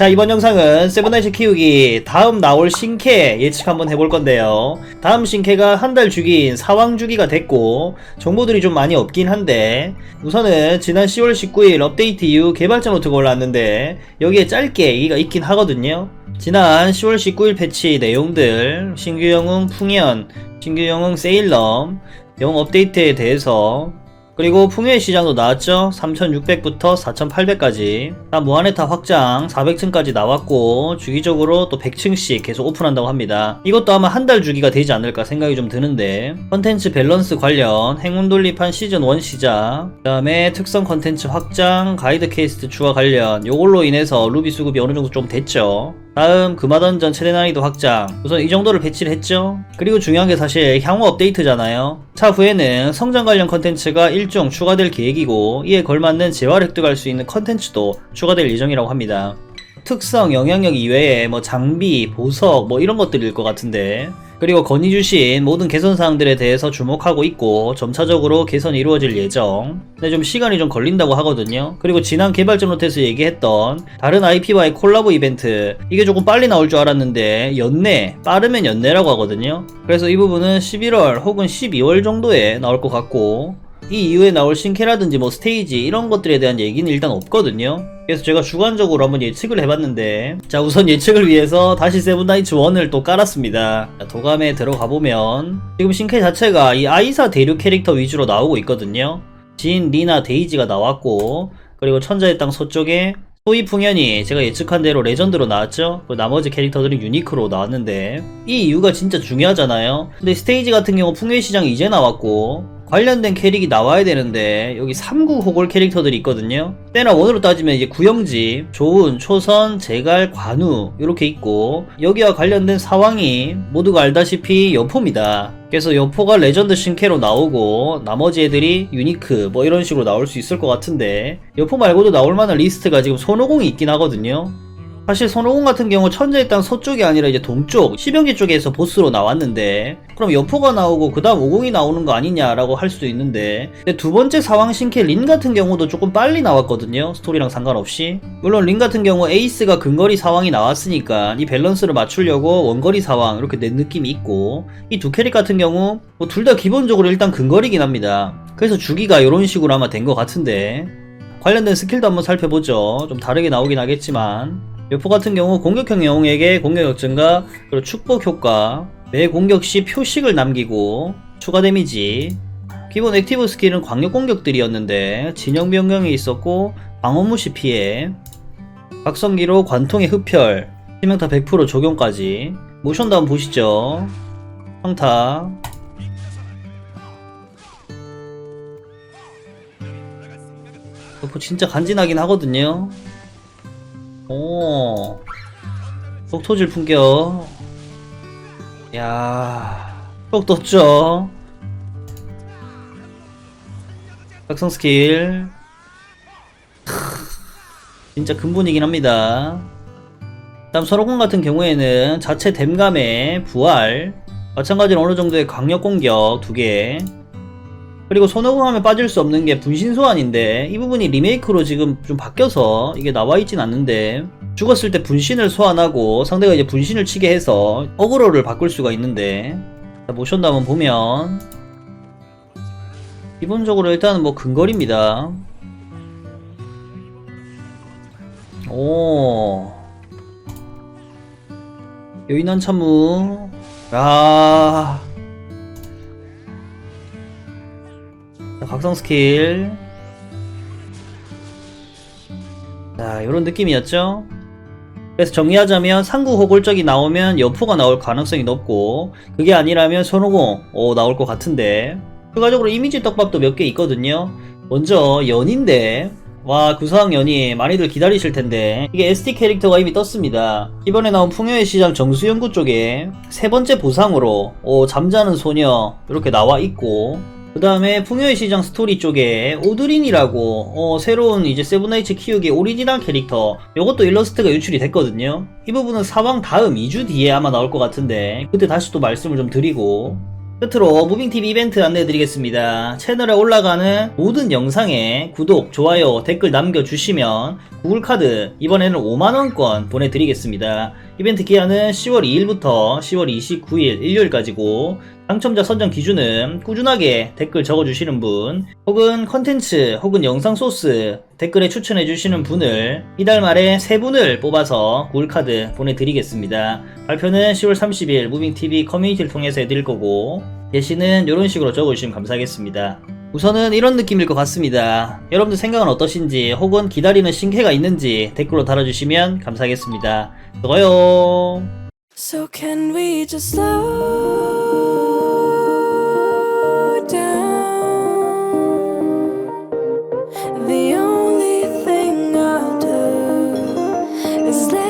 자 이번 영상은 세븐나이츠 키우기 다음 나올 신캐 예측 한번 해볼 건데요. 다음 신캐가 한 달 주기인 사왕 주기가 됐고 정보들이 좀 많이 없긴 한데 우선은 지난 10월 19일 업데이트 이후 개발자 노트가 올라왔는데 여기에 짧게 얘기가 있긴 하거든요. 지난 10월 19일 패치 내용들 신규 영웅 풍연 신규 영웅 세일럼 영웅 업데이트에 대해서 그리고 풍요의 시장도 나왔죠? 3600부터 4800까지. 무한의타 확장 400층까지 나왔고 주기적으로 또 100층씩 계속 오픈한다고 합니다. 이것도 아마 한 달 주기가 되지 않을까 생각이 좀 드는데 컨텐츠 밸런스 관련 행운 돌립한 시즌 1 시작 그 다음에 특성 컨텐츠 확장 가이드 케이스트 추가 관련 요걸로 인해서 루비 수급이 어느 정도 좀 됐죠 다음 금화던전 최대 난이도 확장. 우선 이 정도를 배치를 했죠. 그리고 중요한 게 사실 향후 업데이트잖아요. 차후에는 성장 관련 컨텐츠가 일종 추가될 계획이고 이에 걸맞는 재화를 획득할 수 있는 컨텐츠도 추가될 예정이라고 합니다. 특성, 영향력 이외에 뭐 장비, 보석 뭐 이런 것들일 것 같은데 그리고 건의 주신 모든 개선 사항들에 대해서 주목하고 있고 점차적으로 개선이 이루어질 예정. 근데 좀 시간이 좀 걸린다고 하거든요. 그리고 지난 개발자 노트에서 얘기했던 다른 IP와의 콜라보 이벤트 이게 조금 빨리 나올 줄 알았는데 연내 빠르면 연내라고 하거든요. 그래서 이 부분은 11월 혹은 12월 정도에 나올 것 같고 이 이후에 나올 신캐라든지 뭐 스테이지 이런 것들에 대한 얘기는 일단 없거든요. 그래서 제가 주관적으로 한번 예측을 해봤는데 자 우선 예측을 위해서 다시 세븐나이츠 1을 또 깔았습니다. 자, 도감에 들어가 보면 지금 신캐 자체가 이 아이사 대륙 캐릭터 위주로 나오고 있거든요. 진, 리나, 데이지가 나왔고 그리고 천자의 땅 서쪽에 소위 풍연이 제가 예측한 대로 레전드로 나왔죠? 그 나머지 캐릭터들은 유니크로 나왔는데 이 이유가 진짜 중요하잖아요. 근데 스테이지 같은 경우 풍요의 시장이 이제 나왔고 관련된 캐릭이 나와야 되는데 여기 3구 호골 캐릭터들이 있거든요. 때나 원으로 따지면 이제 구영지, 조은, 초선, 제갈, 관우 이렇게 있고 여기와 관련된 사왕이 모두가 알다시피 여포입니다. 그래서 여포가 레전드 신캐로 나오고 나머지 애들이 유니크 뭐 이런 식으로 나올 수 있을 것 같은데 여포 말고도 나올 만한 리스트가 지금 손오공이 있긴 하거든요 사실 손오공 같은 경우 천재의 땅 서쪽이 아니라 이제 동쪽 시병지 쪽에서 보스로 나왔는데 그럼 여포가 나오고 그 다음 오공이 나오는 거 아니냐라고 할 수도 있는데 두 번째 사왕 신캐 린 같은 경우도 조금 빨리 나왔거든요. 스토리랑 상관없이. 물론 린 같은 경우 에이스가 근거리 사왕이 나왔으니까 이 밸런스를 맞추려고 원거리 사왕 이렇게 낸 느낌이 있고 이 두 캐릭 같은 경우 뭐 둘 다 기본적으로 일단 근거리긴 합니다. 그래서 주기가 이런 식으로 아마 된 것 같은데 관련된 스킬도 한번 살펴보죠. 좀 다르게 나오긴 하겠지만 여포 같은 경우 공격형 영웅에게 공격력 증가, 그리고 축복 효과, 매 공격 시 표식을 남기고 추가 데미지. 기본 액티브 스킬은 광역 공격들이었는데 진영 변경이 있었고 방어 무시 피해. 각성기로 관통의 흡혈, 치명타 100% 적용까지. 모션도 한번 보시죠. 평타. 여포 진짜 간지나긴 하거든요. 오. 속토질 풍겨. 야쏙 떴죠? 각성 스킬. 크, 진짜 근본이긴 합니다. 다음 설호공 같은 경우에는 자체 댐감의 부활 마찬가지로 어느 정도의 강력 공격 두개 그리고 손오공 하면 빠질 수 없는 게 분신 소환인데 이 부분이 리메이크로 지금 좀 바뀌어서 이게 나와 있진 않는데 죽었을 때 분신을 소환하고 상대가 이제 분신을 치게 해서 어그로를 바꿀 수가 있는데 자, 모션도 한번 보면 기본적으로 일단은 뭐 근거리입니다. 오. 여인한 참무 야 자, 각성 스킬. 자, 요런 느낌이었죠? 그래서 정리하자면 상구 호골적이 나오면 여포가 나올 가능성이 높고 그게 아니라면 손오공 오 나올 것 같은데 추가적으로 이미지 떡밥도 몇 개 있거든요 먼저 연인데 와 구사왕 연이 많이들 기다리실 텐데 이게 SD 캐릭터가 이미 떴습니다 이번에 나온 풍요의 시장 정수연구 쪽에 세 번째 보상으로 오 잠자는 소녀 이렇게 나와 있고 그 다음에 풍요의 시장 스토리 쪽에 오드린이라고 어, 새로운 이제 세븐나이츠 키우기 오리지널 캐릭터 이것도 일러스트가 유출이 됐거든요 이 부분은 사왕 다음 2주 뒤에 아마 나올 것 같은데 그때 다시 또 말씀을 좀 드리고 끝으로 무빙TV 이벤트 안내해드리겠습니다. 채널에 올라가는 모든 영상에 구독, 좋아요, 댓글 남겨주시면 구글카드 이번에는 5만원권 보내드리겠습니다. 이벤트 기한은 10월 2일부터 10월 29일 일요일까지고 당첨자 선정 기준은 꾸준하게 댓글 적어주시는 분 혹은 컨텐츠 혹은 영상 소스 댓글에 추천해주시는 분을 이달 말에 세 분을 뽑아서 구글카드 보내드리겠습니다. 발표는 10월 30일 무빙TV 커뮤니티를 통해서 해드릴 거고 예시는 이런 식으로 적어주시면 감사하겠습니다. 우선은 이런 느낌일 것 같습니다. 여러분들 생각은 어떠신지 혹은 기다리는 신캐가 있는지 댓글로 달아주시면 감사하겠습니다. 수고요. So